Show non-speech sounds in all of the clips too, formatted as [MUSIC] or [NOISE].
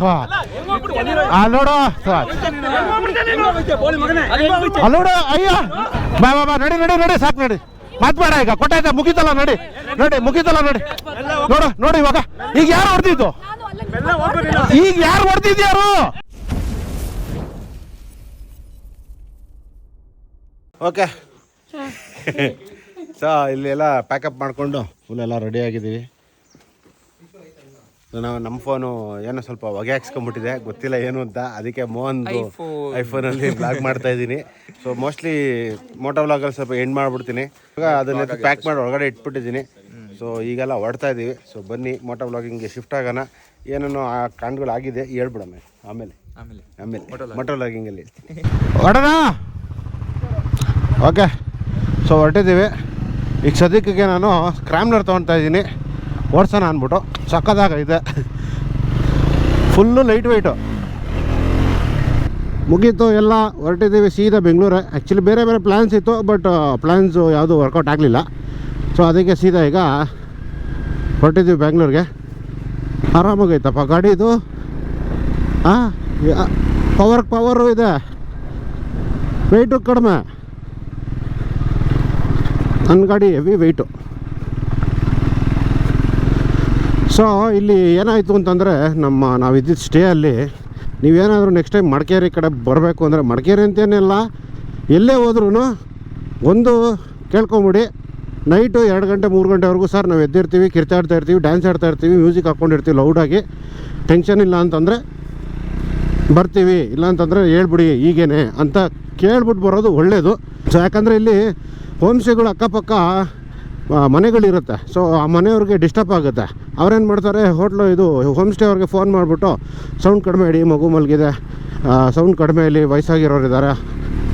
ಥೋ ಅಲ್ಲಿ ನೋಡು ಥೋ. ಅಲ್ಲಿ ನೋಡು ಅಯ್ಯ. ಬಾ ಬಾ ಬಾ ನಡಿ ನಡಿ ನಡಿ ಸಾಕು ನಡಿ. ಮಾತ್ಬೇಡ ಈಗ ಕೊಟ್ಟಾಯ್ತಾ ಮುಗಿತಲ್ಲ ನಡಿ. ನಡಿ ಮುಗಿತಲ್ಲ ನಡಿ. ನೋಡು ನೋಡಿ ಇವಾಗ. ಈಗ ಯಾರು ಹೊಡೆದಿದ್ದು? ಈಗ ಯಾರು ಹೊಡೆದಿದ್ಯಾರು ಓಕೆ. ಸೊ [LAUGHS] ಇಲ್ಲಿ ಎಲ್ಲ ಪ್ಯಾಕಪ್ ಮಾಡಿಕೊಂಡು ಫುಲ್ ಎಲ್ಲ ರೆಡಿ ಆಗಿದ್ದೀವಿ. ನಾವು ನಮ್ಮ ಫೋನು ಏನೋ ಸ್ವಲ್ಪ ಹೊಗೆ ಹಾಕ್ಸ್ಕೊಂಡ್ಬಿಟ್ಟಿದೆ ಗೊತ್ತಿಲ್ಲ ಏನು ಅಂತ. ಅದಕ್ಕೆ ಮೋಹನ್ ಐಫೋನಲ್ಲಿ ಬ್ಲಾಗ್ ಮಾಡ್ತಾ ಇದ್ದೀನಿ. ಸೊ ಮೋಸ್ಟ್ಲಿ ಮೋಟೋ ಬ್ಲಾಗಲ್ಲಿ ಸ್ವಲ್ಪ ಎಂಡ್ ಮಾಡಿಬಿಡ್ತೀನಿ. ಈಗ ಅದನ್ನ ಪ್ಯಾಕ್ ಮಾಡಿ ಒಳಗಡೆ ಇಟ್ಬಿಟ್ಟಿದ್ದೀನಿ. ಸೊ ಈಗೆಲ್ಲ ಹೊಡ್ತಾ ಇದ್ದೀವಿ ಸೊ ಬನ್ನಿ ಮೋಟೋ ಬ್ಲಾಗಿಂಗ್ಗೆ ಶಿಫ್ಟ್ ಆಗೋಣ. ಏನೇನೋ ಆ ಕಾಂಡ್ಗಳು ಆಗಿದೆ ಹೇಳ್ಬಿಡಮ್ಮ. ಆಮೇಲೆ. ಆಮೇಲೆ. ಆಮೇಲೆ. ಮೋಟೋ ವ್ಲಾಗಿಂಗಲ್ಲಿ ಹೊಡೋಣ ಓಕೆ ಸೊ ಹೊರಟಿದ್ದೀವಿ. ಈಗ ಸದ್ಯಕ್ಕೆ ನಾನು ಸ್ಕ್ರಾಮ್ಲರ್ ತೊಗೊಳ್ತಾ ಇದ್ದೀನಿ. ಓಡ್ಸೋಣ ಅಂದ್ಬಿಟ್ಟು ಸಕ್ಕದಾಗೈತೆ ಫುಲ್ಲು ಲೈಟ್ ವೆಯ್ಟು ಮುಗೀತು, ಎಲ್ಲ ಹೊರಟಿದ್ದೀವಿ ಸೀದಾ ಬೆಂಗಳೂರು. ಆ್ಯಕ್ಚುಲಿ ಬೇರೆ ಬೇರೆ ಪ್ಲ್ಯಾನ್ಸ್ ಇತ್ತು ಬಟ್ ಪ್ಲ್ಯಾನ್ಸು ಯಾವುದು ವರ್ಕೌಟ್ ಆಗಲಿಲ್ಲ. ಸೊ ಅದಕ್ಕೆ ಸೀದಾ ಈಗ ಹೊರಟಿದ್ದೀವಿ ಬೆಂಗಳೂರಿಗೆ. ಆರಾಮಾಗೈತಪ್ಪ ಗಾಡಿ ಇದು ಹಾಂ ಪವರ್ ಪವರು ಇದೆ. ವೆಯ್ಟು ಕಡಿಮೆ. ನನ್ನ ಗಾಡಿ ಹೆವಿ ವೆಯ್ಟು ಸೊ, ಇಲ್ಲಿ ಏನಾಯಿತು ಅಂತಂದರೆ ನಮ್ಮ ನಾವು ಸ್ಟೇಯಲ್ಲಿ ನೀವೇನಾದರೂ ನೆಕ್ಸ್ಟ್ ಟೈಮ್ ಮಡಿಕೇರಿ ಕಡೆ ಬರಬೇಕು ಅಂದರೆ ಮಡಿಕೇರಿ ಅಂತೇನಿಲ್ಲ ಎಲ್ಲೇ ಹೋದ್ರೂ ಒಂದು ಕೇಳ್ಕೊಂಬಿಡಿ. ನೈಟು ಎರಡು ಗಂಟೆ, ಮೂರು ಗಂಟೆವರೆಗೂ ಸರ್ ನಾವು ಎದ್ದಿರ್ತೀವಿ ಕಿರ್ತಾಡ್ತಾ ಇರ್ತೀವಿ ಡ್ಯಾನ್ಸ್ ಆಡ್ತಾ ಇರ್ತೀವಿ ಮ್ಯೂಸಿಕ್ ಹಾಕ್ಕೊಂಡಿರ್ತೀವಿ ಲೌಡಾಗಿ ಟೆನ್ಷನ್ ಇಲ್ಲ ಅಂತಂದರೆ ಬರ್ತೀವಿ ಇಲ್ಲಾಂತಂದರೆ ಹೇಳ್ಬಿಡಿ ಈಗೇನೆ ಅಂತ ಕೇಳ್ಬಿಟ್ಟು ಬರೋದು ಒಳ್ಳೆಯದು ಸೊ ಯಾಕಂದರೆ ಇಲ್ಲಿ ಹೋಮ್ ಸ್ಟೇಗಳು ಅಕ್ಕಪಕ್ಕ ಮನೆಗಳಿರುತ್ತೆ. ಸೊ ಆ ಮನೆಯವ್ರಿಗೆ ಡಿಸ್ಟರ್ಬ್ ಆಗುತ್ತೆ. ಅವ್ರೇನು ಮಾಡ್ತಾರೆ, ಹೋಟ್ಲು ಇದು ಹೋಮ್ ಸ್ಟೇ ಅವ್ರಿಗೆ ಫೋನ್ ಮಾಡಿಬಿಟ್ಟು ಸೌಂಡ್ ಕಡಿಮೆ ಇಡಿ ಮಗು ಮಲಗಿದೆ. ಸೌಂಡ್ ಕಡಿಮೆ ಇಲ್ಲಿ ವಯಸ್ಸಾಗಿರೋರು ಇದ್ದಾರೆ.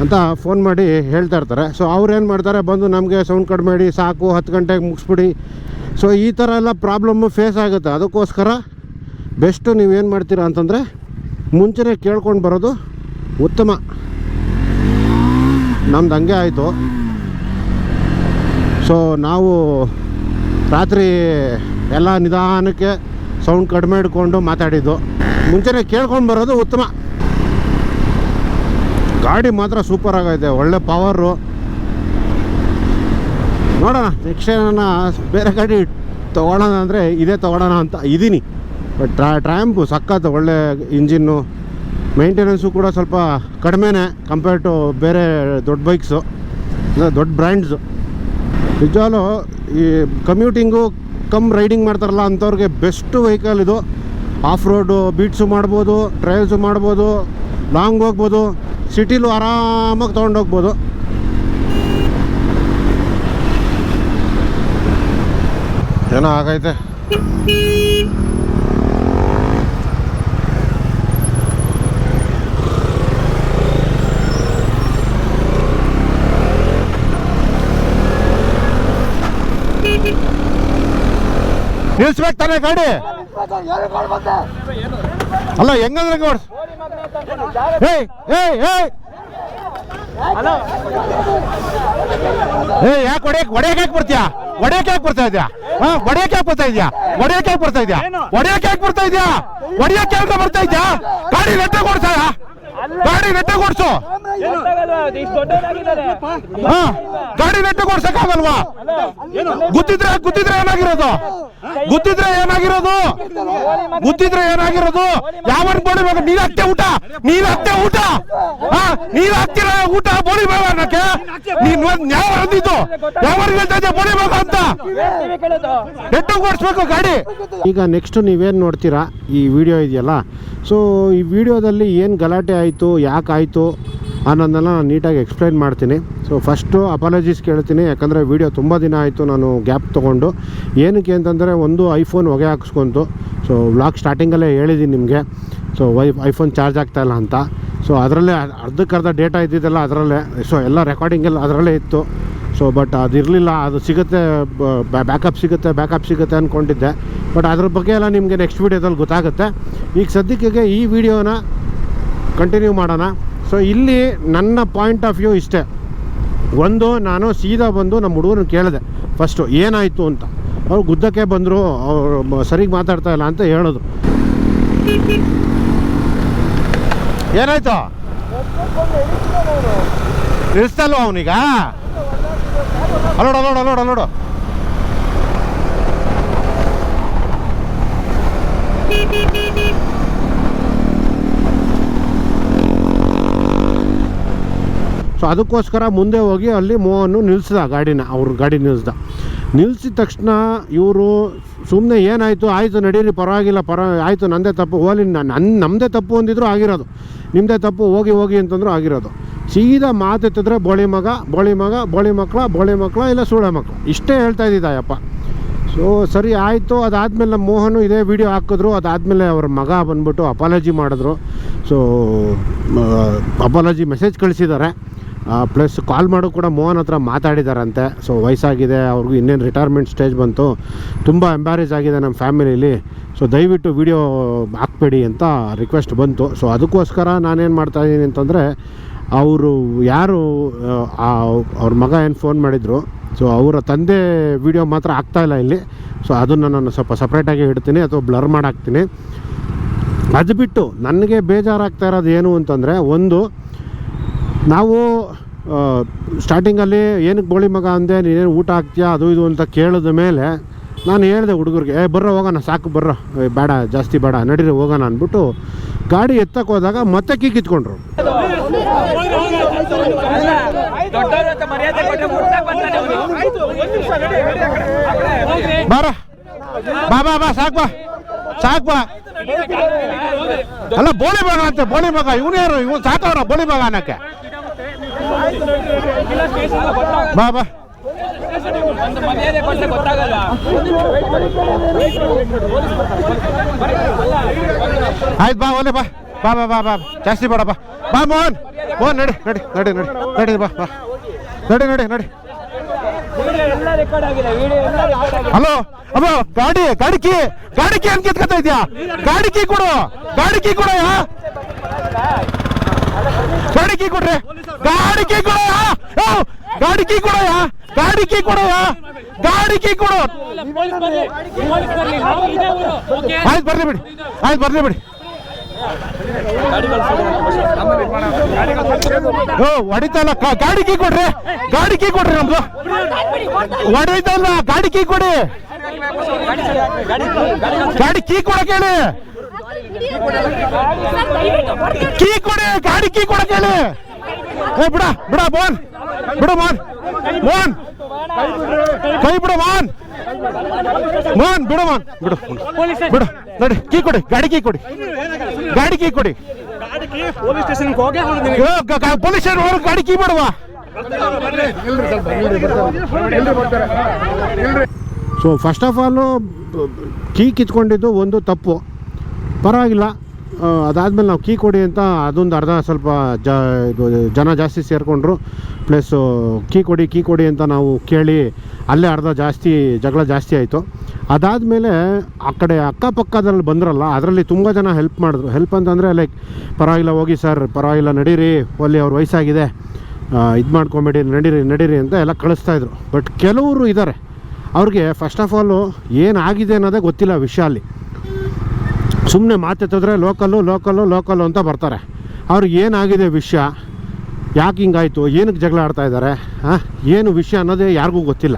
ಅಂತ ಫೋನ್ ಮಾಡಿ ಹೇಳ್ತಾ ಇರ್ತಾರೆ. ಸೊ ಅವ್ರೇನು ಮಾಡ್ತಾರೆ, ಬಂದು ನಮಗೆ ಸೌಂಡ್ ಕಡಿಮೆ ಇಡಿ ಸಾಕು, ಹತ್ತು ಗಂಟೆಗೆ ಮುಗಿಸ್ಬಿಡಿ. ಸೊ ಈ ಥರ ಎಲ್ಲ ಪ್ರಾಬ್ಲಮ್ಮು ಫೇಸ್ ಆಗುತ್ತೆ. ಅದಕ್ಕೋಸ್ಕರ ಬೆಸ್ಟು ನೀವೇನು ಮಾಡ್ತೀರಾ ಅಂತಂದರೆ, ಮುಂಚೆನೇ ಕೇಳ್ಕೊಂಡು ಬರೋದು ಉತ್ತಮ. ನಮ್ದು ಹಂಗೆ ಆಯಿತು. ಸೊ ನಾವು ರಾತ್ರಿ ಎಲ್ಲ ನಿಧಾನಕ್ಕೆ ಸೌಂಡ್ ಕಡಿಮೆ ಇಟ್ಕೊಂಡು ಮಾತಾಡಿದ್ದು. ಮುಂಚೆನೇ ಕೇಳ್ಕೊಂಡು ಬರೋದು ಉತ್ತಮ. ಗಾಡಿ ಮಾತ್ರ ಸೂಪರ್ ಆಗೈತೆ ಒಳ್ಳೆ ಪವರು ನೋಡೋಣ ನೆಕ್ಸ್ಟ್ ಬೇರೆ ಗಾಡಿ ತೊಗೊಳೋಣ ಅಂದರೆ ಇದೇ ತೊಗೊಳೋಣ ಅಂತ ಇದ್ದೀನಿ ಬಟ್ ಟ್ರಾ ಟ್ರ್ಯಾಂಪು ಸಕ್ಕತ್ತು ಒಳ್ಳೆ ಇಂಜಿನ್ನು ಮೇಂಟೆನೆನ್ಸು ಕೂಡ ಸ್ವಲ್ಪ ಕಡಿಮೆನೇ ಕಂಪೇರ್ ಟು ಬೇರೆ ದೊಡ್ಡ ಬೈಕ್ಸು ದೊಡ್ಡ ಬ್ರ್ಯಾಂಡ್ಸು ನಿಜವಾಗ್ಲೂ ಈ ಕಮ್ಯೂಟಿಂಗು ಕಮ್ ರೈಡಿಂಗ್ ಮಾಡ್ತಾರಲ್ಲ ಅಂಥವ್ರಿಗೆ ಬೆಸ್ಟ್ ವೆಹಿಕಲ್ ಇದು. ಆಫ್ ರೋಡು ಬೀಟ್ಸು ಮಾಡ್ಬೋದು ಟ್ರಯಲ್ಸು ಮಾಡ್ಬೋದು ಲಾಂಗ್ ಹೋಗ್ಬೋದು ಸಿಟಿಲೂ ಆರಾಮಾಗಿ ತೊಗೊಂಡೋಗ್ಬೋದು ಏನೋ ಆಗೈತೆ. ನಿಲ್ಸ್ಬೇಕು ತಾನೇ ಗಾಡಿ? ಅಲ್ಲ, ಹೆಂಗಂದ್ರೆ ಓಡ್ಸ್ ಏಯ್ ಏಯ್ ಏಯ್! ಏ ಯಾಕೆ ಒಡೆಯಕ್ ಒಡೆಯಕ್ ಯಾಕೆ ಬರ್ತೀಯಾ? ಒಡೆಯಕ್ ಯಾಕೆ ಬರ್ತಾ ಇದ್ಯಾ? ಹಾ ಒಡೆಯಕ್ ಯಾಕೆ ಬರ್ತಾ ಇದ್ಯಾ? ಒಡೆಯಕ್ ಯಾಕೆ ಬರ್ತಾ ಇದ್ಯಾ? ಒಡೆಯಕ್ ಯಾಕೆ ಬರ್ತಾ ಇದ್ಯಾ? ಒಡೆಯಕ್ ಯಾಕೆ ಬರ್ತಾ ಇದ್ಯಾ? ಗಾಡಿ ನೆಟ್ಟೆ ಕೊಡ್ಸಾಯ ಗಾಡಿ ವೆಟ್ಟ ಕೊಡ್ಸು. ಹಾ ಗಾಡಿ ವೆಟ್ಟ ಕೊಡ್ಸಕ್ಕಾಗಲ್ವಾ ಗೊತ್ತಿದ್ರೆ ಗುತ್ತಿದ್ರೆ ಏನಾಗಿರೋದು? ಗೊತ್ತಿದ್ರೆ ಏನಾಗಿರೋದು? ಗುತ್ತಿದ್ರೆ ಏನಾಗಿರೋದು? ಯಾವನ್ ಬೋಳಿಬೇಕು ನೀನ್ ಹತ್ತೆ ಊಟ? ನೀನ್ ಹತ್ತೆ ಊಟ? ಹಾ ನೀನ್ ಹತ್ತಿರ ಊಟ ಬೋಡಿ ಅನ್ನಕ್ಕೆ? ನೀನ್ ಒಂದ್ ಯಾವ ಅಂದಿದ್ದು ಹೇಳ್ತಾ ಇದ್ದೆ ಬೋಳಿಬೇಕು ಅಂತ? ನೆಟ್ಟು ಕೊಡ್ಸ್ಬೇಕು ಗಾಡಿ. ಈಗ ನೆಕ್ಸ್ಟ್ ನೀವೇನ್ ನೋಡ್ತೀರಾ ಈ ವಿಡಿಯೋ ಇದೆಯಲ್ಲ? ಸೊ ಈ ವಿಡಿಯೋದಲ್ಲಿ ಏನು ಗಲಾಟೆ ಆಯಿತು ಯಾಕಾಯಿತು ಅನ್ನೋದನ್ನೆಲ್ಲ ನಾನು ನೀಟಾಗಿ ಎಕ್ಸ್ಪ್ಲೈನ್ ಮಾಡ್ತೀನಿ. ಸೊ ಫಸ್ಟು ಅಪಾಲಜೀಸ್ ಕೇಳ್ತೀನಿ, ಯಾಕಂದರೆ ವಿಡಿಯೋ ತುಂಬ ದಿನ ಆಯಿತು ನಾನು ಗ್ಯಾಪ್ ತೊಗೊಂಡು. ಏನಕ್ಕೆ ಅಂತಂದರೆ ಒಂದು ಐಫೋನ್ ಹೊಗೆ ಹಾಕ್ಸ್ಕೊಂತು. ಸೊ ವ್ಲಾಗ್ ಸ್ಟಾರ್ಟಿಂಗಲ್ಲೇ ಹೇಳಿದ್ದೀನಿ ನಿಮಗೆ. ಸೊ ವೈ ಐಫೋನ್ ಚಾರ್ಜ್ ಆಗ್ತಾಯಿಲ್ಲ ಅಂತ. ಸೊ ಅದರಲ್ಲೇ ಅರ್ಧಕ್ಕರ್ಧ ಡೇಟಾ ಇದ್ದಿದ್ದೆಲ್ಲ ಅದರಲ್ಲೇ. ಸೊ ಎಲ್ಲ ರೆಕಾರ್ಡಿಂಗ್ ಎಲ್ಲ ಅದರಲ್ಲೇ ಇತ್ತು. ಸೊ ಬಟ್ ಅದಿರಲಿಲ್ಲ ಅದು ಸಿಗುತ್ತೆ ಬ್ಯಾಕಪ್ ಸಿಗುತ್ತೆ ಬ್ಯಾಕಪ್ ಸಿಗುತ್ತೆ ಅಂದ್ಕೊಂಡಿದ್ದೆ ಬಟ್ ಅದ್ರ ಬಗ್ಗೆ ಎಲ್ಲ ನಿಮಗೆ ನೆಕ್ಸ್ಟ್ ವೀಡಿಯೋದಲ್ಲಿ ಗೊತ್ತಾಗುತ್ತೆ. ಈಗ ಸದ್ಯಕ್ಕೆ ಈ ವಿಡಿಯೋನ ಕಂಟಿನ್ಯೂ ಮಾಡೋಣ. ಸೊ ಇಲ್ಲಿ ನನ್ನ ಪಾಯಿಂಟ್ ಆಫ್ ವ್ಯೂ ಇಷ್ಟೇ. ಒಂದು, ನಾನು ಸೀದಾ ಬಂದು ನಮ್ಮ ಹುಡುಗನ ಕೇಳಿದೆ. ಫಸ್ಟು ಏನಾಯಿತು ಅಂತ. ಅವ್ರು ಗುದ್ದಕ್ಕೆ ಬಂದರು, ಅವರು ಸರಿಗೆ ಮಾತಾಡ್ತಾ ಇಲ್ಲ ಅಂತ ಹೇಳೋದು. ಏನಾಯ್ತು? ನಿಲ್ಸ್ತಲ್ವ ಅವನೀಗ? ಅಲ್ಲೋಡು ಅಲ್ಲೋಡು ಅಲ್ಲೋಡು ಅಲ್ಲೋಡು. ಸೊ ಅದಕ್ಕೋಸ್ಕರ ಮುಂದೆ ಹೋಗಿ ಅಲ್ಲಿ ಮೋಹನ್ನು ನಿಲ್ಲಿಸ್ದ ಗಾಡಿನ, ಅವ್ರ ಗಾಡಿ ನಿಲ್ಲಿಸ್ದ ನಿಲ್ಲಿಸಿದ ತಕ್ಷಣ ಇವರು ಸುಮ್ಮನೆ ಏನಾಯಿತು, ಆಯಿತು ನಡೀರಿ ಪರವಾಗಿಲ್ಲ, ಪರ, ಆಯಿತು ನಂದೇ ತಪ್ಪು ಹೋಲಿ ನನ್ನ ನಮ್ಮದೇ ತಪ್ಪು ಅಂದಿದ್ರು ಆಗಿರೋದು. ನಿಮ್ಮದೇ ತಪ್ಪು, ಹೋಗಿ ಹೋಗಿ ಅಂತಂದ್ರು ಆಗಿರೋದು. ಸೀದಾ ಮಾತೆತ್ತಿದ್ರೆ ಬೋಳಿ ಮಗ ಬೋಳಿ ಮಗ, ಬೋಳಿ ಮಕ್ಕಳ ಬೋಳಿ ಮಕ್ಕಳ ಇಲ್ಲ ಸೂಳೆ ಮಕ್ಕಳು ಇಷ್ಟೇ ಹೇಳ್ತಾ ಇದ್ದಿದ್ದಾಯಪ್ಪ. ಸೊ ಸರಿ ಆಯಿತು, ಅದಾದಮೇಲೆ ನಮ್ಮ ಮೋಹನು ಇದೇ ವಿಡಿಯೋ ಹಾಕಿದ್ರು, ಅದಾದಮೇಲೆ ಅವ್ರ ಮಗ ಬಂದ್ಬಿಟ್ಟು ಅಪಾಲಜಿ ಮಾಡಿದ್ರು. ಸೊ ಅಪಾಲಜಿ ಮೆಸೇಜ್ ಕಳಿಸಿದ್ದಾರೆ. ಪ್ಲಸ್ ಕಾಲ್ ಮಾಡೋ ಕೂಡ ಮೋಹನ್ ಹತ್ರ ಮಾತಾಡಿದಾರಂತೆ. ಸೊ ವಯಸ್ಸಾಗಿದೆ, ಅವ್ರಿಗೂ ಇನ್ನೇನು ರಿಟೈರ್ಮೆಂಟ್ ಸ್ಟೇಜ್ ಬಂತು. ತುಂಬ ಎಂಬ್ಯಾರೇಜ್ ಆಗಿದೆ ನಮ್ಮ ಫ್ಯಾಮಿಲಿಲಿ ಸೊ ದಯವಿಟ್ಟು ವಿಡಿಯೋ ಹಾಕ್ಬೇಡಿ ಅಂತ ರಿಕ್ವೆಸ್ಟ್ ಬಂತು. ಸೊ ಅದಕ್ಕೋಸ್ಕರ ನಾನೇನು ಮಾಡ್ತಾಯಿದ್ದೀನಿ ಅಂತಂದರೆ, ಅವರು ಯಾರು ಅವ್ರ ಮಗ ಏನು ಫೋನ್ ಮಾಡಿದರು ಸೊ ಅವರ ತಂದೆ ವಿಡಿಯೋ ಮಾತ್ರ ಆಗ್ತಾಯಿಲ್ಲ ಇಲ್ಲಿ ಸೊ ಅದನ್ನು ನಾನು ಸ್ವಲ್ಪ ಸಪ್ರೇಟಾಗಿ ಇಡ್ತೀನಿ ಅಥವಾ ಬ್ಲರ್ ಮಾಡಾಕ್ತೀನಿ. ಅದು ಬಿಟ್ಟು ನನಗೆ ಬೇಜಾರಾಗ್ತಾ ಇರೋದು ಏನು ಅಂತಂದರೆ, ಒಂದು ನಾವು ಸ್ಟಾರ್ಟಿಂಗಲ್ಲಿ ಏನಕ್ಕೆ ಬೋಳಿ ಮಗ ಅಂದೆ ನೀನೇನು ಊಟ ಹಾಕ್ತೀಯಾ, ಅದು ಇದು ಅಂತ ಕೇಳಿದ ಮೇಲೆ ನಾನು ಹೇಳಿದೆ ಹುಡುಗರಿಗೆ, ಏ, ಬರ್ರ, ಹೋಗೋಣ, ಸಾಕು, ಬರ್ರೋ ಬೇಡ, ಜಾಸ್ತಿ ಬೇಡ, ನಡೀರಿ, ಹೋಗೋಣ, ಅಂದ್ಬಿಟ್ಟು ಗಾಡಿ ಎತ್ತಕ್ಕೆ ಹೋದಾಗ ಮತ್ತೆ ಕೀ ಕಿತ್ಕೊಂಡ್ರು ದೊಡ್ಡವ್ರ ಹತ್ರ ಮರ್ಯಾದೆ ಕೊಟ್ಟು ಮುಟ್ಟಾಕ್ ಬರ್ತಾನೆ ಅವ್ನು. ಬಾರ, ಬಾ ಬಾ ಬಾ, ಸಾಕು ಬಾ ಸಾಕು, ಬಾ. ಅಲ್ಲ, ಬೋಳಿ ಮಗ ಅಂತೆ, ಬೋಳಿ ಮಗ, ಇವನು ಯಾರು? ಇವನು ಸಾಕವ್ರ, ಬೋಳಿ ಮಗ ಅನ್ನಕ್ಕೆ? ಬಾ ಬಾ. ಆಯ್ತು, ಬಾ ಓಲೆ ಬಾ. ಬಾ ಬಾ ಬಾ ಬಾ. ಜಾಸ್ತಿ ಬೇಡ, ಬಾ. ಬಾ, ಮೋಹನ್. ಮೋಹನ್ ನಡಿ ನಡಿ ನಡಿ ನಡಿ. ನಡಿ, ಬಾ ಬಾ. ನಡಿ ನಡಿ ನಡಿ. ಹಲೋ ಅಮ್ಮ ಗಾಡಿ ಗಾಡಿ ಕೀ ಗಾಡಿ ಕೀ ಅಂತ ಕಿತ್ಕೊತಾ ಇದ್ಯಾ ಗಾಡಿ ಕೀ ಕೊಡು, ಗಾಡಿ ಕೀ ಕೊಡು, ಯಾ? ಗಾಡಿ ಕೀ ಕೊಡ್ರಿ. ಗಾಡಿ ಕೀ ಕೊಡು ಯಾ ಯೋ, ಗಾಡಿ ಕೀ ಕೊಡು ಯಾ ಗಾಡಿ ಕೀ ಕೊಡು. ಯಾ ಗಾಡಿ ಕೀ ಕೊಡು ಆಯ್ತು ಬರ್ಲಿ ಬಿಡಿ. ಆಯ್ತು ಬರ್ಲಿ ಬಿಡಿ. ಹೊಡಿತಲ್ಲ. ಗಾಡಿ ಕೀ ಕೊಡ್ರಿ. ಗಾಡಿ ಕೀ ಕೊಡ್ರಿ ನಮ್ದು. ಹೊಡಿತಲ್ಲ. ಗಾಡಿ ಕೀ ಕೊಡಿ. ಗಾಡಿ ಕೀ ಕೊಡಕ್ ಹೇಳಿ ಕೀ ಕೊಡಿ, ಗಾಡಿ ಕೀ ಕೊಡಕ್ ಹೇಳಿ. ಏ, ಬಿಡ ಬಿಡ ಮೋಹನ್ ಬಿಡು ಮೋಹನ್ ಮೋಹನ್ ಕೈ ಬಿಡು ಮೋಹನ್ ಬಿಡು ಬಿಡು ಬಿಡು, ನೋಡಿ, ಕೀ ಕೊಡಿ, ಗಾಡಿ ಕೀ ಕೊಡಿ. ಗಾಡಿ ಕೀ ಕೊಡಿ. ಪೊಲೀಸ್ ಗ- ಪೊಲೀಸ್ ಸ್ಟೇಷನ್ ಗಾಡಿ ಕೀ ಬಿಡುವ so first of all key ಕಿತ್ಕೊಂಡಿದ್ದು ಒಂದು ತಪ್ಪು. ಪರವಾಗಿಲ್ಲ. ಅದಾದಮೇಲೆ ನಾವು ಕೀ ಕೊಡಿ ಅಂತ ಅದೊಂದು ಅರ್ಧ ಸ್ವಲ್ಪ ಜ, ಇದು, ಜನ ಜಾಸ್ತಿ ಸೇರಿಕೊಂಡ್ರು. ಪ್ಲಸ್ಸು ಕೀ ಕೊಡಿ ಕೀ ಕೊಡಿ ಅಂತ ನಾವು ಕೇಳಿ ಅಲ್ಲೇ ಅರ್ಧ ಜಾಸ್ತಿ, ಜಗಳ ಜಾಸ್ತಿ ಆಯಿತು. ಅದಾದಮೇಲೆ ಆ ಕಡೆ ಅಕ್ಕಪಕ್ಕದಲ್ಲಿ ಬಂದ್ರಲ್ಲ, ಅದರಲ್ಲಿ ತುಂಬ ಜನ ಹೆಲ್ಪ್ ಮಾಡಿದ್ರು. ಹೆಲ್ಪ್ ಅಂತಂದರೆ ಲೈಕ್ ಪರವಾಗಿಲ್ಲ, ಹೋಗಿ ಸರ್ ಪರವಾಗಿಲ್ಲ, ನಡೀರಿ, ಅಲ್ಲಿ ಅವ್ರ ವಯಸ್ಸಾಗಿದೆ. ಇದು ಮಾಡ್ಕೊಂಬೇಡಿ, ನಡೀರಿ ನಡೀರಿ ಅಂತ ಎಲ್ಲ ಕಳಿಸ್ತಾಯಿದ್ರು ಬಟ್ ಕೆಲವರು ಇದ್ದಾರೆ ಅವ್ರಿಗೆ ಫಸ್ಟ್ ಆಫ್ ಆಲು ಏನಾಗಿದೆ ಅನ್ನೋದೇ ಗೊತ್ತಿಲ್ಲ ವಿಷಯ ಅಲ್ಲಿ. ಸುಮ್ಮನೆ ಮಾತೆತ್ತಿದ್ರೆ ಲೋಕಲ್ಲು ಲೋಕಲ್ಲು ಲೋಕಲ್ಲು ಅಂತ ಬರ್ತಾರೆ. ಅವ್ರಿಗೆ ಏನಾಗಿದೆ ವಿಷಯ? ಯಾಕೆ ಹಿಂಗಾಯಿತು? ಏನಕ್ಕೆ ಜಗಳ ಆಡ್ತಾ ಇದ್ದಾರೆ? ಹಾಂ ಏನು ವಿಷಯ ಅನ್ನೋದೇ ಯಾರಿಗೂ ಗೊತ್ತಿಲ್ಲ.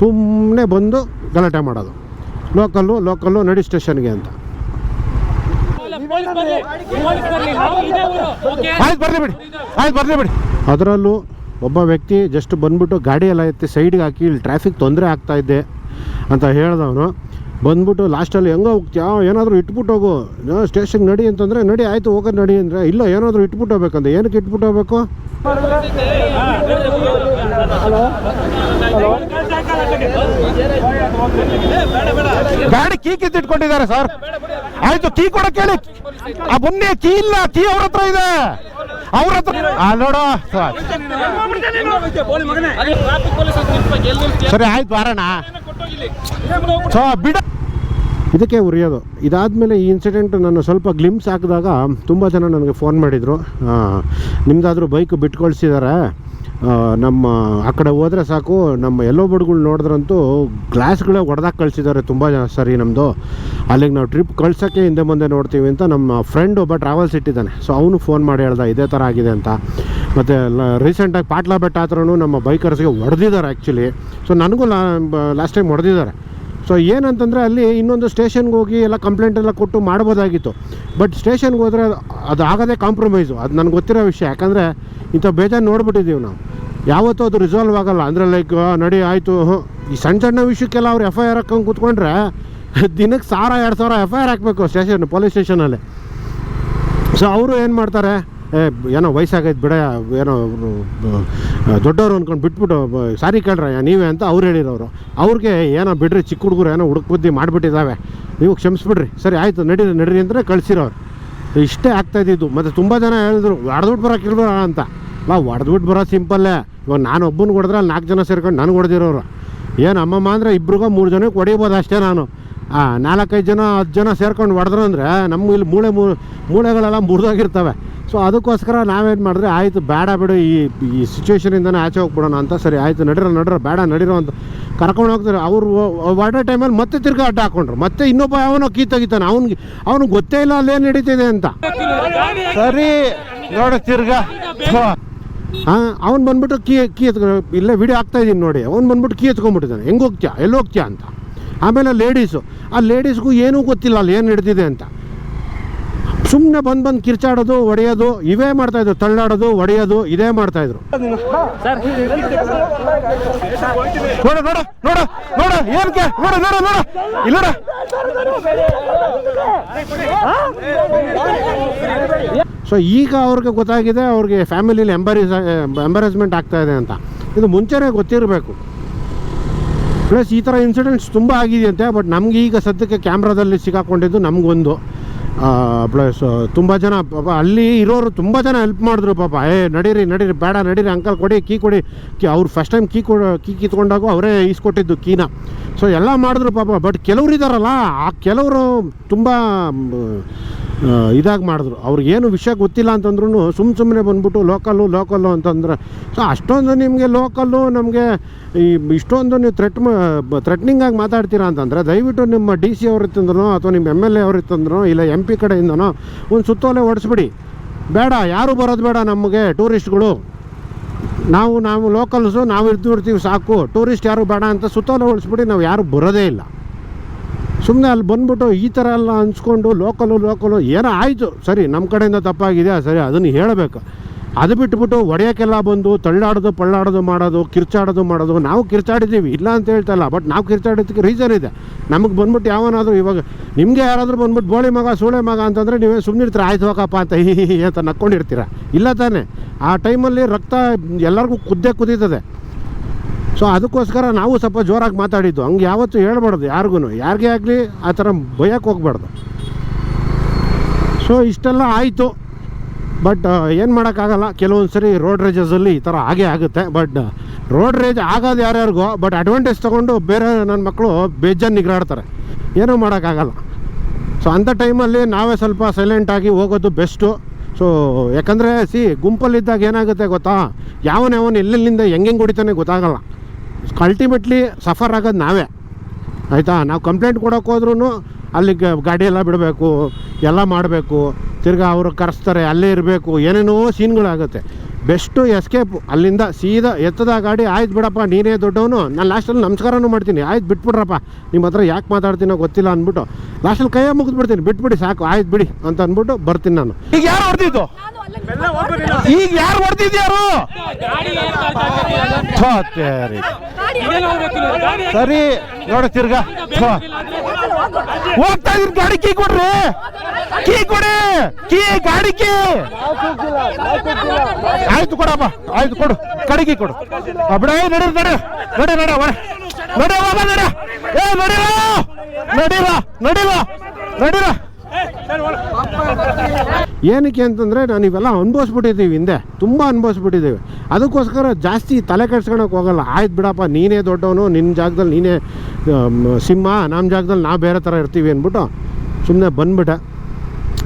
ಸುಮ್ಮನೆ ಬಂದು ಗಲಾಟೆ ಮಾಡೋದು. ಲೋಕಲ್ಲು ಲೋಕಲ್ಲು ನಡಿ ಸ್ಟೇಷನ್ಗೆ ಅಂತ. ಆಯ್ತು, ಬರಲಿ ಬಿಡಿ. ಆಯ್ತು, ಬರಲಿ ಬಿಡಿ. ಅದರಲ್ಲೂ ಒಬ್ಬ ವ್ಯಕ್ತಿ ಜಸ್ಟ್ ಬಂದ್ಬಿಟ್ಟು ಗಾಡಿ ಎಲ್ಲ ಎತ್ತಿ ಸೈಡ್ಗೆ ಹಾಕಿ, ಇಲ್ಲಿ ಟ್ರಾಫಿಕ್ ತೊಂದರೆ ಆಗ್ತಾ ಇದ್ದೆ ಅಂತ ಹೇಳ್ದವನು ಬಂದ್ಬಿಟ್ಟು ಲಾಸ್ಟಲ್ಲಿ ಹೆಂಗೋ ಹೋಗ್ತೀಯಾ ಏನಾದರೂ ಇಟ್ಬಿಟ್ಟು ಹೋಗು. ಸ್ಟೇಷನ್ಗೆ ನಡಿ ಅಂತಂದರೆ ನಡಿ, ಆಯಿತು, ಹೋಗೋದು ನಡಿ ಅಂದರೆ. ಇಲ್ಲ, ಏನಾದರೂ ಇಟ್ಬಿಟ್ಟು ಹೋಗ್ಬೇಕಂದ್ರೆ ಏನಕ್ಕೆ ಇಟ್ಬಿಟ್ಟು ಹೋಗ್ಬೇಕು? ಗಾಡಿ ಕೀ ಕಿತ್ತಿಟ್ಕೊಂಡಿದ್ದಾರೆ ಸರ್. ಆಯ್ತು, ಕೀ ಕೊಡಕ್ಕೆ ಹೇಳಿ ಆ ಬನ್ನಿ, ಕೀ ಇಲ್ಲ, ಕೀ ಅವ್ರ ಹತ್ರ ಇದೆ. ಅವ್ರ ಹತ್ರ ನೋಡ. ಸರಿ, ಆಯ್ತು, ಬಾರಣ. ಸೊ, ಬಿಡ. ಇದಕ್ಕೆ ಉರಿಯೋದು. ಇದಾದಮೇಲೆ ಈ ಇನ್ಸಿಡೆಂಟ್ ನಾನು ಸ್ವಲ್ಪ ಗ್ಲಿಮ್ಸ್ ಹಾಕಿದಾಗ ತುಂಬ ಜನ ನನಗೆ ಫೋನ್ ಮಾಡಿದರು. ನಿಮ್ಮದಾದ್ರೂ ಬೈಕ್ ಬಿಟ್ಕೊಳ್ಸಿದ್ದಾರೆ ನಮ್ಮ ಆ ಕಡೆ ಹೋದರೆ ಸಾಕು, ನಮ್ಮ ಎಲ್ಲೋ ಬಡ್ಗಳು ನೋಡಿದ್ರಂತೂ ಗ್ಲಾಸ್ಗಳೇ ಹೊಡೆದಾಕ್ ಕಳಿಸಿದ್ದಾರೆ ತುಂಬ ಜನ. ಸರಿ ನಮ್ಮದು ಅಲ್ಲಿಗೆ ನಾವು ಟ್ರಿಪ್ ಕಳ್ಸೋಕ್ಕೆ ಹಿಂದೆ ಮುಂದೆ ನೋಡ್ತೀವಿ ಅಂತ ನಮ್ಮ ಫ್ರೆಂಡ್ ಒಬ್ಬ ಟ್ರಾವೆಲ್ಸ್ ಇಟ್ಟಿದ್ದಾನೆ ಸೊ ಅವನು ಫೋನ್ ಮಾಡಿ ಹೇಳ್ದ, ಇದೇ ಥರ ಆಗಿದೆ ಅಂತ. ಮತ್ತು ರೀಸೆಂಟಾಗಿ ಪಾಟ್ಲಾ ಬೆಟ್ಟ ಹತ್ರನೂ ನಮ್ಮ ಬೈಕರ್ಸ್ಗೆ ಹೊಡೆದಿದ್ದಾರೆ ಆ್ಯಕ್ಚುಲಿ ಸೊ ನನಗೂ ಲಾಸ್ಟ್ ಟೈಮ್ ಹೊಡೆದಿದ್ದಾರೆ ಸೊ ಏನಂತಂದರೆ ಅಲ್ಲಿ ಇನ್ನೊಂದು ಸ್ಟೇಷನ್ಗೆ ಹೋಗಿ ಎಲ್ಲ ಕಂಪ್ಲೇಂಟ್ ಎಲ್ಲ ಕೊಟ್ಟು ಮಾಡ್ಬೋದಾಗಿತ್ತು. ಬಟ್ ಸ್ಟೇಷನ್ಗೆ ಹೋದರೆ ಅದು ಆಗೋದೇ ಕಾಂಪ್ರಮೈಸು ಅದು ನನಗೆ ಗೊತ್ತಿರೋ ವಿಷಯ. ಯಾಕಂದರೆ ಇಂಥ ಬೇಜಾರು ನೋಡ್ಬಿಟ್ಟಿದ್ದೀವಿ ನಾವು. ಯಾವತ್ತೂ ಅದು ರಿಸಾಲ್ವ್ ಆಗೋಲ್ಲ. ಅಂದರೆ ಲೈಕ್ ನಡಿ, ಆಯಿತು ಈ ಸಣ್ಣ ಸಣ್ಣ ವಿಷಯಕ್ಕೆಲ್ಲ ಅವ್ರು ಎಫ್ ಐ ಆರ್ ಹಾಕೊಂಡು ಕೂತ್ಕೊಂಡ್ರೆ ದಿನಕ್ಕೆ ಸಾವಿರ, ಎರಡು ಸಾವಿರ ಎಫ್ ಐ ಆರ್ ಹಾಕಬೇಕು ಸ್ಟೇಷನ್ ಪೊಲೀಸ್ ಸ್ಟೇಷನಲ್ಲಿ ಸೊ ಅವರು ಏನು ಮಾಡ್ತಾರೆ? ಏನೋ ವಯಸ್ಸಾಗೈತೆ ಬಿಡ, ಏನೋ ದೊಡ್ಡವರು ಅಂದ್ಕೊಂಡು ಬಿಟ್ಬಿಟ್ಟು ಸಾರಿ ಕೇಳ್ರ ನೀವೇ ಅಂತ ಅವ್ರು ಹೇಳಿರೋರು. ಅವ್ರಿಗೆ ಏನೋ ಬಿಡ್ರಿ, ಚಿಕ್ಕ ಹುಡುಗರು ಏನೋ ಹುಡುಕ್ ಬುದ್ಧಿ ಮಾಡಿಬಿಟ್ಟಿದ್ದಾವೆ ನೀವು ಕ್ಷಮಿಸ್ಬಿಡ್ರಿ. ಸರಿ, ಆಯಿತು, ನಡೀರಿ ನಡೀರಿ ಅಂದರೆ ಕಳಿಸಿರೋರು. ಇಷ್ಟೇ ಆಗ್ತಾ ಇದ್ದಿದ್ದು. ಮತ್ತು ತುಂಬ ಜನ ಹೇಳಿದ್ರು ಹೊಡೆದ್ಬಿಟ್ಟು ಬರೋಕೆ ಇಲ್ಬೇಡ ಅಂತ. ನಾವು ಹೊಡೆದ್ಬಿಟ್ಟು ಬರೋ ಸಿಂಪಲ್ಲೇ. ಇವಾಗ ನಾನು ಒಬ್ಬನ ಹೊಡೆದ್ರೆ ನಾಲ್ಕು ಜನ ಸೇರ್ಕೊಂಡು ನನಗೆ ಹೊಡೆದಿರೋರು. ಏನು ಅಮ್ಮಮ್ಮ ಅಂದರೆ ಇಬ್ರಿಗೋ ಮೂರು ಜನಕ್ಕೆ ಹೊಡಿಬೋದು ಅಷ್ಟೇ ನಾನು. ಆ, ನಾಲ್ಕೈದು ಜನ, ಹತ್ತು ಜನ ಸೇರ್ಕೊಂಡು ಹೊಡೆದ್ರು ಅಂದರೆ ನಮ್ಮ ಇಲ್ಲಿ ಮೂಳೆ ಮೂಳೆಗಳೆಲ್ಲ ಮುರಿದೋಗಿರ್ತವೆ. ಸೊ ಅದಕ್ಕೋಸ್ಕರ ನಾವೇನು ಮಾಡಿದ್ರೆ, ಆಯಿತು, ಬೇಡ ಬಿಡು, ಈ ಈ ಸಿಚುವೇಶನಿಂದನೇ ಆಚೆ ಹೋಗ್ಬಿಡೋಣ ಅಂತ ಸರಿ, ಆಯಿತು, ನಡಿರೋ, ನಡ್ರ, ಬೇಡ, ನಡಿರೋ ಅಂತ ಕರ್ಕೊಂಡು ಹೋಗ್ತಾರೆ. ಅವರು ಹೊರಡೋ ಟೈಮಲ್ಲಿ ಮತ್ತೆ ತಿರ್ಗಿ ಅಡ್ಡ ಹಾಕೊಂಡ್ರು. ಮತ್ತೆ ಇನ್ನೊಬ್ಬ ಅವನು ಕೀ ತೆಗಿತಾನೆ. ಅವ್ನಿಗೆ ಅವ್ನಿಗೆ ಗೊತ್ತೇ ಇಲ್ಲ ಅಲ್ಲೇನು ನಡೀತಿದೆ ಅಂತ. ಸರಿ, ನೋಡ, ತಿರ್ಗಾ. ಹಾಂ ಅವ್ನು ಬಂದ್ಬಿಟ್ಟು ಕೀ ಕೀ ಎತ್ಕೊ, ಇಲ್ಲೇ ವಿಡಿಯೋ ಆಗ್ತಾ ಇದ್ದೀನಿ ನೋಡಿ. ಅವ್ನು ಬಂದ್ಬಿಟ್ಟು ಕೀ ಎತ್ಕೊಂಡ್ಬಿಟ್ಟಿದ್ದಾನೆ. ಹೆಂಗೆ ಹೋಗ್ತೀಯಾ? ಎಲ್ಲಿ ಹೋಗ್ತೀಯಾ ಅಂತ. ಆಮೇಲೆ ಲೇಡೀಸು ಆ ಲೇಡೀಸ್ಗೂ ಏನೂ ಗೊತ್ತಿಲ್ಲ ಅಲ್ಲಿ ಏನು ನಡೀತಿದೆ ಅಂತ. ಸುಮ್ಮನೆ ಬಂದು ಬಂದು ಕಿರ್ಚಾಡೋದು, ಒಡೆಯೋದು, ಇವೇ ಮಾಡ್ತಾಯಿದ್ರು ತಳ್ಳಾಡೋದು, ಒಡೆಯೋದು, ಇದೇ ಮಾಡ್ತಾಯಿದ್ರು ನೋಡ ನೋಡ ನೋಡ ನೋಡ ಏನಕ್ಕೆ ನೋಡ ನೋಡ ನೋಡ. ಇಲ್ಲ ಸೊ ಈಗ ಅವ್ರಿಗೆ ಗೊತ್ತಾಗಿದೆ, ಅವ್ರಿಗೆ ಫ್ಯಾಮಿಲಿಲಿ ಎಂಬರೇಸ್ ಎಂಬರೇಜ್ಮೆಂಟ್ ಆಗ್ತಾ ಇದೆ ಅಂತ. ಇದು ಮುಂಚೆನೇ ಗೊತ್ತಿರಬೇಕು. ಪ್ಲಸ್ ಈ ಥರ ಇನ್ಸಿಡೆಂಟ್ಸ್ ತುಂಬ ಆಗಿದೆಯಂತೆ ಬಟ್ ನಮಗೆ ಈಗ ಸದ್ಯಕ್ಕೆ ಕ್ಯಾಮ್ರಾದಲ್ಲಿ ಸಿಕ್ಕಾಕೊಂಡಿದ್ದು ನಮಗೊಂದು. ಪ್ಲಸ್ ತುಂಬ ಜನ, ಪಾಪ ಅಲ್ಲಿ ಇರೋರು ತುಂಬ ಜನ ಹೆಲ್ಪ್ ಮಾಡಿದ್ರು, ಪಾಪ. ಏ, ನಡೀರಿ ನಡೀರಿ, ಬೇಡ, ನಡೀರಿ ಅಂಕಲ್ ಕೊಡಿ, ಕೀ ಕೊಡಿ. ಕಿ, ಅವ್ರು ಫಸ್ಟ್ ಟೈಮ್ ಕೀ ಕೊಡ, ಕೀ ಕಿತ್ಕೊಂಡಾಗೂ ಅವರೇ ಈಸ್ಕೊಟ್ಟಿದ್ದು ಕೀನ. ಸೊ ಎಲ್ಲ ಮಾಡಿದ್ರು, ಪಾಪ. ಬಟ್ ಕೆಲವ್ರು ಇದ್ದಾರಲ್ಲ ಆ ಕೆಲವರು ತುಂಬ ಇದಾಗಿ ಮಾಡಿದ್ರು. ಅವ್ರಿಗೇನು ವಿಷಯ ಗೊತ್ತಿಲ್ಲ ಅಂತಂದ್ರೂ ಸುಮ್ಮ ಸುಮ್ಮನೆ ಬಂದ್ಬಿಟ್ಟು ಲೋಕಲ್ಲು ಲೋಕಲ್ಲು ಅಂತಂದ್ರೆ, ಸೊ, ಅಷ್ಟೊಂದು ನಿಮಗೆ ಲೋಕಲ್ಲು ನಮಗೆ ಈ ಇಷ್ಟೊಂದು ನೀವು ಥ್ರೆಟ್ ಥ್ರೆಟ್ನಿಂಗಾಗಿ ಮಾತಾಡ್ತೀರಾ ಅಂತಂದರೆ, ದಯವಿಟ್ಟು ನಿಮ್ಮ ಡಿ ಸಿ ಅವ್ರ ಇತ್ತಂದ್ರೋ ಅಥವಾ ನಿಮ್ಮ ಎಂ ಎಲ್ ಎ ಅವ್ರ ಇತ್ತಂದ್ರೋ ಇಲ್ಲ ಎಂ ಪಿ ಕಡೆಯಿಂದನೋ ಒಂದು ಸುತ್ತೋಲೆ ಹೊಡೆಸ್ಬಿಡಿ ಬೇಡ, ಯಾರು ಬರೋದು ಬೇಡ ನಮಗೆ ಟೂರಿಸ್ಟ್ಗಳು ನಾವು ನಾವು ಲೋಕಲ್ಸು ನಾವು ಇದ್ದು ಇರ್ತೀವಿ ಸಾಕು. ಟೂರಿಸ್ಟ್ ಯಾರು ಬೇಡ ಅಂತ ಸುತ್ತೋಲೆ ಹೊಡೆಸ್ಬಿಡಿ ನಾವು ಯಾರು ಬರೋದೇ ಇಲ್ಲ. ಸುಮ್ಮನೆ ಅಲ್ಲಿ ಬಂದ್ಬಿಟ್ಟು ಈ ಥರ ಎಲ್ಲ ಅನ್ಸ್ಕೊಂಡು ಲೋಕಲು ಲೋಕಲು ಏನೋ ಆಯಿತು. ಸರಿ ನಮ್ಮ ಕಡೆಯಿಂದ ತಪ್ಪಾಗಿದೆ ಸರಿ ಅದನ್ನು ಹೇಳಬೇಕು. ಅದು ಬಿಟ್ಬಿಟ್ಟು ಒಡೆಯೋಕ್ಕೆಲ್ಲ ಬಂದು ತಳ್ಳಾಡೋದು, ಪಳ್ಳಾಡೋದು ಮಾಡೋದು, ಕಿರ್ಚಾಡೋದು ಮಾಡೋದು, ನಾವು ಕಿರ್ಚಾಡಿದ್ದೀವಿ. ಇಲ್ಲ ಅಂತ ಹೇಳ್ತಲ್ಲ ಬಟ್ ನಾವು ಕಿರ್ಚಾಡೋದಕ್ಕೆ ರೀಸನ್ ಇದೆ. ನಮಗೆ ಬಂದ್ಬಿಟ್ಟು ಯಾವನಾದರೂ ಇವಾಗ, ನಿಮಗೆ ಯಾರಾದರೂ ಬಂದ್ಬಿಟ್ಟು ಬೋಳಿ ಮಗ, ಸೂಳೆ ಮಗ ಅಂತಂದರೆ ನೀವೇ ಸುಮ್ಮನೆ ಇರ್ತೀರ? ಆಯ್ತು ಹೋಗಪ್ಪ ಅಂತ ಹಿ [LAUGHS] ಅಂತ ನಕ್ಕೊಂಡಿರ್ತೀರ? ಇಲ್ಲ ತಾನೇ. ಆ ಟೈಮಲ್ಲಿ ರಕ್ತ ಎಲ್ಲರಿಗೂ ಕುದ್ದೇ ಕುದೀತದೆ. ಸೊ ಅದಕ್ಕೋಸ್ಕರ ನಾವು ಸ್ವಲ್ಪ ಜೋರಾಗಿ ಮಾತಾಡಿದ್ದು. ಹಂಗೆ ಯಾವತ್ತೂ ಹೇಳ್ಬಾರ್ದು ಯಾರಿಗೂ ಯಾರಿಗೇ ಆಗಲಿ ಆ ಥರ ಭಯಕ್ಕೆ ಹೋಗ್ಬಾರ್ದು. ಸೊ ಇಷ್ಟೆಲ್ಲ ಆಯಿತು. ಬಟ್ ಏನು ಮಾಡೋಕ್ಕಾಗಲ್ಲ. ಕೆಲವೊಂದು ಸರಿ ರೋಡ್ ರೇಜಸಲ್ಲಿ ಈ ಥರ ಆಗೇ ಆಗುತ್ತೆ. ಬಟ್ ರೋಡ್ ರೇಜ್ ಆಗೋದು ಯಾರ್ಯಾರಿಗೋ ಬಟ್ ಅಡ್ವಾಂಟೇಜ್ ತೊಗೊಂಡು ಬೇರೆ ನನ್ನ ಮಕ್ಕಳು ಬೇಜಾನ್ ನಿಗ್ರಾಡ್ತಾರೆ. ಏನೂ ಮಾಡೋಕ್ಕಾಗಲ್ಲ. ಸೊ ಅಂಥ ಟೈಮಲ್ಲಿ ನಾವೇ ಸ್ವಲ್ಪ ಸೈಲೆಂಟಾಗಿ ಹೋಗೋದು ಬೆಸ್ಟು. ಸೊ ಯಾಕಂದರೆ, ಸಿ, ಗುಂಪಲ್ಲಿದ್ದಾಗ ಏನಾಗುತ್ತೆ ಗೊತ್ತಾ? ಯಾವನ ಯಾವನ ಎಲ್ಲೆಲ್ಲಿಂದ ಹೆಂಗೆ ಹೊಡಿತಾನೆ ಗೊತ್ತಾಗಲ್ಲ. ಅಲ್ಟಿಮೇಟ್ಲಿ ಸಫರ್ ಆಗೋದು ನಾವೇ. ಆಯಿತಾ? ನಾವು ಕಂಪ್ಲೇಂಟ್ ಕೊಡೋಕೆ ಹೋದ್ರೂ ಅಲ್ಲಿಗೆ ಗಾಡಿ ಎಲ್ಲ ಬಿಡಬೇಕು, ಎಲ್ಲ ಮಾಡಬೇಕು, ತಿರ್ಗಾ ಅವರು ಕರೆಸ್ತಾರೆ, ಅಲ್ಲೇ ಇರಬೇಕು, ಏನೇನೋ ಸೀನ್ಗಳಾಗುತ್ತೆ ಬೆಸ್ಟು ಎಸ್ಕೇಪ್ ಅಲ್ಲಿಂದ ಸೀದಾ ಎತ್ತದ ಗಾಡಿ ಆಯ್ತು ಬಿಡಪ್ಪ ನೀನೇ ದೊಡ್ಡವನು. ನಾನು ಲಾಸ್ಟಲ್ಲಿ ನಮಸ್ಕಾರನೂ ಮಾಡ್ತೀನಿ. ಆಯ್ತು ಬಿಟ್ಬಿಡ್ರಪ್ಪ. ನಿಮ್ಮ ಹತ್ರ ಯಾಕೆ ಮಾತಾಡ್ತೀನೋ ಗೊತ್ತಿಲ್ಲ ಅಂದ್ಬಿಟ್ಟು ಲಾಸ್ಟಲ್ಲಿ ಕೈಯ ಮುಗಿದ್ಬಿಡ್ತೀನಿ ಬಿಟ್ಬಿಡಿ ಸಾಕು ಆಯ್ತು ಬಿಡಿ ಅಂತ ಅಂದ್ಬಿಟ್ಟು ಬರ್ತೀನಿ ನಾನು. ಈಗ ಯಾರು ಹೊಡೆದಿದ್ದು? ಈಗ ಯಾರು ಹೊಡೆದಿದ್ಯಾರು? ಸರಿ ನೋಡ ತಿರ್ಗಾ. ಹೋಗ್ತಾ ಇದ್ರ ಗಾಡಿ ಕೀ ಕೊಡ್ರಿ. ಕೀ ಕೊಡಿ. ಕೀ, ಗಾಡಿ ಕೀ. ಆಯ್ತು ಕೊಡಪ್ಪ, ಆಯ್ತು ಕೊಡು. ಕಡಿಗೆ ಕೊಡು. ಬಿಡ ನಡ, ನಡೆ, ನಡಿ ನಡಿ ಒಳ ನಡಿ ಏ ನಡೀರ ನಡೀರ ನಡೀರ ನಡೀರ ಏನಕ್ಕೆ ಅಂತಂದರೆ ನಾನು ಇವೆಲ್ಲ ಅನುಭವಿಸ್ಬಿಟ್ಟಿದ್ದೀವಿ ಹಿಂದೆ. ತುಂಬ ಅನುಭವಿಸ್ಬಿಟ್ಟಿದ್ದೀವಿ. ಅದಕ್ಕೋಸ್ಕರ ಜಾಸ್ತಿ ತಲೆ ಕೆಡ್ಸ್ಕೊಳಕ್ಕೆ ಹೋಗಲ್ಲ. ಆಯ್ತು ಬಿಡಪ್ಪ, ನೀನೇ ದೊಡ್ಡವನು ನಿನ್ನ ಜಾಗದಲ್ಲಿ ನೀನೇ ಸಿಂಹ ನಮ್ಮ ಜಾಗದಲ್ಲಿ ನಾವು ಬೇರೆ ಥರ ಇರ್ತೀವಿ ಅಂದ್ಬಿಟ್ಟು ಸುಮ್ಮನೆ ಬಂದ್ಬಿಟ್ಟೆ.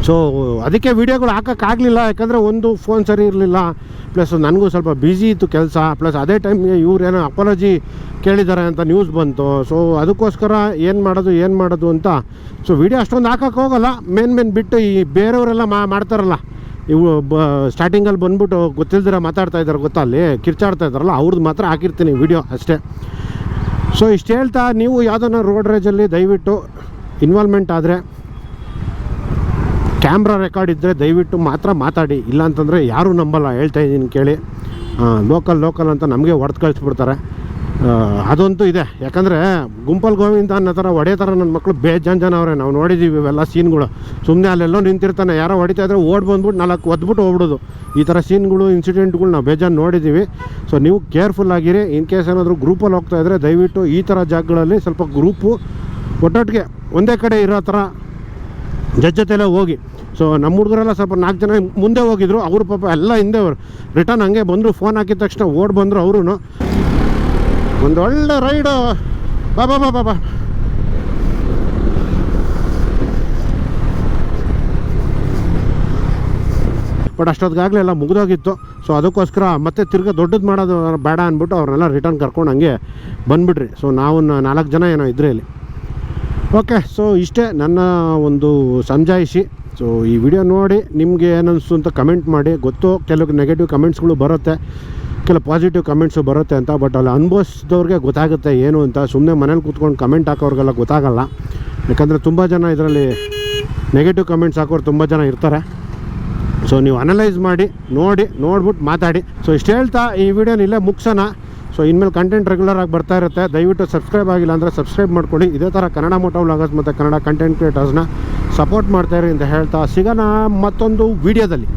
ಸೊ ಅದಕ್ಕೆ ವೀಡಿಯೋಗಳು ಹಾಕೋಕ್ಕಾಗಲಿಲ್ಲ ಯಾಕಂದರೆ ಒಂದು ಫೋನ್ ಸರಿ ಇರಲಿಲ್ಲ. ಪ್ಲಸ್ ನನಗೂ ಸ್ವಲ್ಪ ಬ್ಯುಸಿ ಇತ್ತು ಕೆಲಸ. ಪ್ಲಸ್ ಅದೇ ಟೈಮ್ಗೆ ಏನೋ ಅಪಾಲಜಿ ಕೇಳಿದ್ದಾರೆ ಅಂತ ನ್ಯೂಸ್ ಬಂತು. ಸೊ ಅದಕ್ಕೋಸ್ಕರ ಏನು ಮಾಡೋದು ಏನು ಮಾಡೋದು ಅಂತ. ಸೊ ವೀಡಿಯೋ ಅಷ್ಟೊಂದು ಹಾಕೋಕ್ಕೆ ಹೋಗಲ್ಲ. ಮೇನ್ ಮೇನ್ ಬಿಟ್ಟು ಈ ಬೇರೆಯವರೆಲ್ಲ ಮಾಡ್ತಾರಲ್ಲ. ಇವು ಬ ಸ್ಟಾರ್ಟಿಂಗಲ್ಲಿ ಬಂದ್ಬಿಟ್ಟು ಗೊತ್ತಿಲ್ದಿರ ಮಾತಾಡ್ತಾ ಇದ್ದಾರೆ ಗೊತ್ತಾ ಅಲ್ಲಿ? ಕಿರ್ಚಾಡ್ತಾ ಇದ್ದಾರಲ್ಲ ಅವ್ರದ್ದು ಮಾತ್ರ ಹಾಕಿರ್ತೀನಿ ವೀಡಿಯೋ ಅಷ್ಟೇ. ಸೊ ಇಷ್ಟು ಹೇಳ್ತಾ, ನೀವು ಯಾವುದನ್ನ ರೋಡ್ ರೇಜಲ್ಲಿ ದಯವಿಟ್ಟು ಇನ್ವಾಲ್ವ್ಮೆಂಟ್ ಆದರೆ ಕ್ಯಾಮ್ರಾ ರೆಕಾರ್ಡ್ ಇದ್ದರೆ ದಯವಿಟ್ಟು ಮಾತ್ರ ಮಾತಾಡಿ. ಇಲ್ಲ ಅಂತಂದರೆ ಯಾರೂ ನಂಬಲ್ಲ, ಹೇಳ್ತಾ ಇದ್ದೀನಿ ಕೇಳಿ. ಲೋಕಲ್ ಲೋಕಲ್ ಅಂತ ನಮಗೆ ಹೊಡೆದು ಕಳಿಸ್ಬಿಡ್ತಾರೆ. ಅದಂತೂ ಇದೆ. ಯಾಕಂದರೆ ಗುಂಪಲ್ ಗೋವಿಂದ ಅನ್ನೋ ಥರ ಹೊಡೆಯೋ ಥರ ನನ್ನ ಮಕ್ಕಳು ಬೇಜಾನ್ ಜನ ಅವರೇ. ನಾವು ನೋಡಿದ್ದೀವಿ ಇವೆಲ್ಲ ಸೀನ್ಗಳು. ಸುಮ್ಮನೆ ಅಲ್ಲೆಲ್ಲೋ ನಿಂತಿರ್ತಾನೆ. ಯಾರೋ ಹೊಡಿತಾ ಇದ್ರೆ ಓಡ್ ಬಂದ್ಬಿಟ್ಟು ನಾಲ್ಕು ಒದ್ಬಿಟ್ಟು ಹೋಗ್ಬಿಡೋದು. ಈ ಥರ ಸೀನ್ಗಳು ಇನ್ಸಿಡೆಂಟ್ಗಳು ನಾವು ಬೇಜಾನ್ ನೋಡಿದ್ದೀವಿ ಸೊ ನೀವು ಕೇರ್ಫುಲ್ ಆಗಿರಿ. ಇನ್ ಕೇಸ್ ಏನಾದರೂ ಗ್ರೂಪಲ್ಲಿ ಹೋಗ್ತಾ ಇದ್ದರೆ ದಯವಿಟ್ಟು ಈ ಥರ ಜಾಗಗಳಲ್ಲಿ ಸ್ವಲ್ಪ ಗ್ರೂಪು ಒಟ್ಟೊಟ್ಟಿಗೆ ಒಂದೇ ಕಡೆ ಇರೋ ಥರ ಜೊತೆಲೆ ಹೋಗಿ. ಸೊ ನಮ್ಮ ಹುಡುಗರೆಲ್ಲ ಸ್ವಲ್ಪ ನಾಲ್ಕು ಜನ ಮುಂದೆ ಹೋಗಿದ್ರು. ಅವರು ಪಾಪ ಎಲ್ಲ ಹಿಂದೆ ಅವರು ರಿಟರ್ನ್ ಹಂಗೆ ಬಂದರು. ಫೋನ್ ಹಾಕಿದ ತಕ್ಷಣ ಓಡ್ ಬಂದರು ಅವರು ಒಂದು ಒಳ್ಳೆ ರೈಡು ಬಾ ಬಾ ಬಾ ಬಟ್ ಅಷ್ಟೊತ್ತಿಗಾಗಲೇ ಎಲ್ಲ ಮುಗಿದೋಗಿತ್ತು. ಸೊ ಅದಕ್ಕೋಸ್ಕರ ಮತ್ತೆ ತಿರ್ಗಿ ದೊಡ್ಡದು ಮಾಡೋದು ಬೇಡ ಅಂದ್ಬಿಟ್ಟು ಅವ್ರನ್ನೆಲ್ಲ ರಿಟರ್ನ್ ಕರ್ಕೊಂಡು ಹಂಗೆ ಬಂದುಬಿಡ್ರಿ ಸೊ ನಾವು ನಾಲ್ಕು ಜನ ಏನೋ ಇದ್ರಿ ಇಲ್ಲಿ ಓಕೆ ಸೊ ಇಷ್ಟೇ ನನ್ನ ಒಂದು ಸಮಜಾಯಿಷಿ ಸೊ ಈ ವಿಡಿಯೋ ನೋಡಿ ನಿಮಗೆ ಏನನ್ನಿಸ್ತು ಅಂತ ಕಮೆಂಟ್ ಮಾಡಿ. ಗೊತ್ತು, ಕೆಲವು ನೆಗೆಟಿವ್ ಕಮೆಂಟ್ಸ್ಗಳು ಬರುತ್ತೆ, ಕೆಲವು ಪಾಸಿಟಿವ್ ಕಮೆಂಟ್ಸು ಬರುತ್ತೆ ಅಂತ ಬಟ್ ಅಲ್ಲಿ ಅನುಭವಿಸಿದವ್ರಿಗೆ ಗೊತ್ತಾಗುತ್ತೆ ಏನು ಅಂತ. ಸುಮ್ಮನೆ ಮನೇಲಿ ಕೂತ್ಕೊಂಡು ಕಮೆಂಟ್ ಹಾಕೋರಿಗೆಲ್ಲ ಗೊತ್ತಾಗಲ್ಲ. ಯಾಕಂದರೆ ತುಂಬ ಜನ ಇದರಲ್ಲಿ ನೆಗೆಟಿವ್ ಕಮೆಂಟ್ಸ್ ಹಾಕೋರು ತುಂಬ ಜನ ಇರ್ತಾರೆ. ಸೊ ನೀವು ಅನಲೈಸ್ ಮಾಡಿ, ನೋಡಿ ನೋಡ್ಬಿಟ್ಟು ಮಾತಾಡಿ. ಸೊ ಇಷ್ಟು ಹೇಳ್ತಾ ಈ ವಿಡಿಯೋನ ಇಲ್ಲೇ ಮುಗ್ಸೋಣ. ಸೊ ಇನ್ಮೇಲೆ ಕಂಟೆಂಟ್ ರೆಗ್ಯುಲರ್ ಆಗಿ ಬರ್ತಾ ಇರುತ್ತೆ. ದಯವಿಟ್ಟು ಸಬ್ಸ್ಕ್ರೈಬ್ ಆಗಿಲ್ಲ ಅಂದರೆ ಸಬ್ಸ್ಕ್ರೈಬ್ ಮಾಡ್ಕೊಳ್ಳಿ. ಇದೇ ಥರ ಕನ್ನಡ ಮೋಟೋ ವ್ಲಾಗರ್ಸ್ ಮತ್ತು ಕನ್ನಡ ಕಂಟೆಂಟ್ ಕ್ರಿಯೇಟರ್ಸ್ನ ಸಪೋರ್ಟ್ ಮಾಡ್ತಾಯಿರಿ ಅಂತ ಹೇಳ್ತಾ ಸಿಗೋಣ ಮತ್ತೊಂದು ವಿಡಿಯೋದಲ್ಲಿ